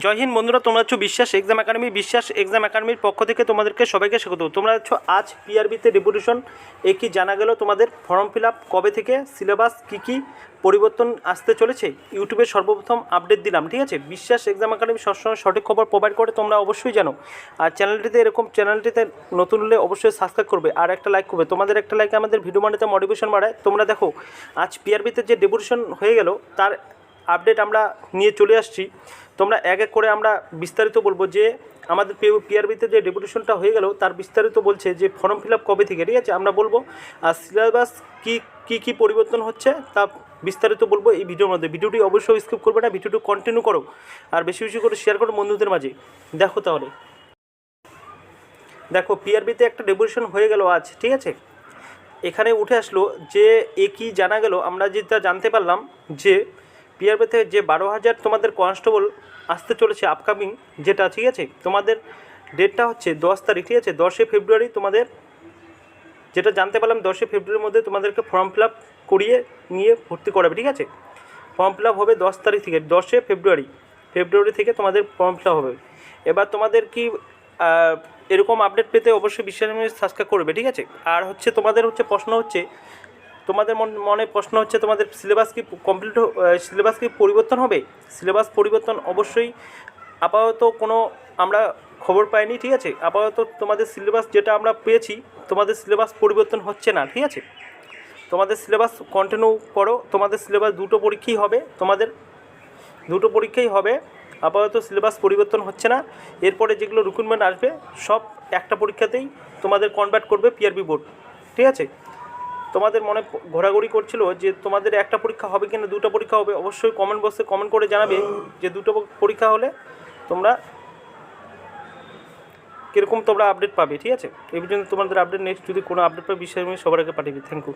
জয় হিন্দ বন্ধুরা, তোমরা হচ্ছে বিশ্বাস এক্সাম একাডেমি, বিশ্বাস এক্সাম একাডেমির পক্ষ থেকে তোমাদেরকে সবাইকে স্বাগত। তোমরা হচ্ছে আজ পিআরবিতে ডেপুটেশন এ কি জানা গেল তোমাদের ফর্ম ফিল আপ কবে থেকে সিলেবাস কী কী পরিবর্তন আসতে চলেছে? ইউটিউবে সর্বপ্রথম আপডেট দিলাম, ঠিক আছে? বিশ্বাস এক্সাম একাডেমি সবসময় সঠিক খবর প্রোভাইড করে, তোমরা অবশ্যই জানো। আর চ্যানেলটিতে এরকম চ্যানেলটিতে নতুন হলে অবশ্যই সাবস্ক্রাইব করবে, আর একটা লাইক করবে। তোমাদের একটা লাইক আমাদের ভিডিও বানাতে মোটিভেশন বাড়ায়। তোমরা দেখো, আজ পিআরবিতে যে ডেপুটেশন হয়ে গেল, তার আপডেট আমরা নিয়ে চলে আসছি। তোমরা এক এক করে আমরা বিস্তারিত বলব যে আমাদের পিআরবিতে যে ডেপুটেশনটা হয়ে গেল, তার বিস্তারিত বলছে যে ফর্ম ফিল আপ কবে থেকে, ঠিক আছে? আমরা বলব, আর সিলেবাস কী কী কী পরিবর্তন হচ্ছে, তা বিস্তারিত বলব এই ভিডিওর মধ্যে। ভিডিওটি অবশ্যই স্কিপ করবে না ভিডিওটি কন্টিনিউ করো, আর বেশি বেশি করে শেয়ার করো বন্ধুদের মাঝে। দেখো তাহলে। দেখো পিআরবিতে একটা ডেপুটেশন হয়ে গেল আজ, ঠিক আছে? এখানে উঠে আসলো যে এ কি জানা গেল, আমরা যেটা জানতে পারলাম যে পিআরবিতে যে বারো হাজার তোমাদের কনস্টেবল আসতে চলেছে আপকামিং যেটা, ঠিক আছে? তোমাদের ডেটটা হচ্ছে দশ তারিখ, ঠিক আছে? দশই ফেব্রুয়ারি তোমাদের যেটা জানতে পারলাম, দশই ফেব্রুয়ারির মধ্যে তোমাদেরকে ফর্ম ফিল আপ করিয়ে নিয়ে ভর্তি করাবে, ঠিক আছে? ফর্ম ফিল আপ হবে দশ তারিখ থেকে দশে ফেব্রুয়ারি। ফেব্রুয়ারি থেকে তোমাদের ফর্ম ফিল আপ হবে। এবার তোমাদের কি এরকম আপডেট পেতে অবশ্যই বিশ্বাস সাবস্ক্রাইব করবে, ঠিক আছে? আর হচ্ছে তোমাদের হচ্ছে প্রশ্ন হচ্ছে তোমাদের মন প্রশ্ন হচ্ছে, তোমাদের সিলেবাস কি কমপ্লিট সিলেবাস কি পরিবর্তন হবে? সিলেবাস পরিবর্তন অবশ্যই। আপাতত কোনো আমরা খবর পাইনি, ঠিক আছে? আপাতত তোমাদের সিলেবাস যেটা আমরা পেয়েছি, তোমাদের সিলেবাস পরিবর্তন হচ্ছে না, ঠিক আছে? তোমাদের সিলেবাস কন্টিনিউ করো, তোমাদের সিলেবাস দুটো পরীক্ষাই হবে, তোমাদের দুটো পরীক্ষাই হবে। আপাতত সিলেবাস পরিবর্তন হচ্ছে না। এরপরে যেগুলো রিক্রুটমেন্ট আসবে, সব একটা পরীক্ষাতেই তোমাদের কনভার্ট করবে পিআরবি বোর্ড ঠিক আছে? তোমাদের মনে ঘোরাঘুরি করছিল যে তোমাদের একটা পরীক্ষা হবে কিনা দুটো পরীক্ষা হবে, অবশ্যই কমেন্ট বক্সে কমেন্ট করে জানাবে যে দুটো পরীক্ষা হলে তোমরা কীরকম তোমরা আপডেট পাবে, ঠিক আছে? এই পর্যন্ত তোমাদের আপডেট নেক্সট যদি কোনো আপডেট পাবে বিষয় আমি সবার আগে পাঠিয়ে থ্যাংক ইউ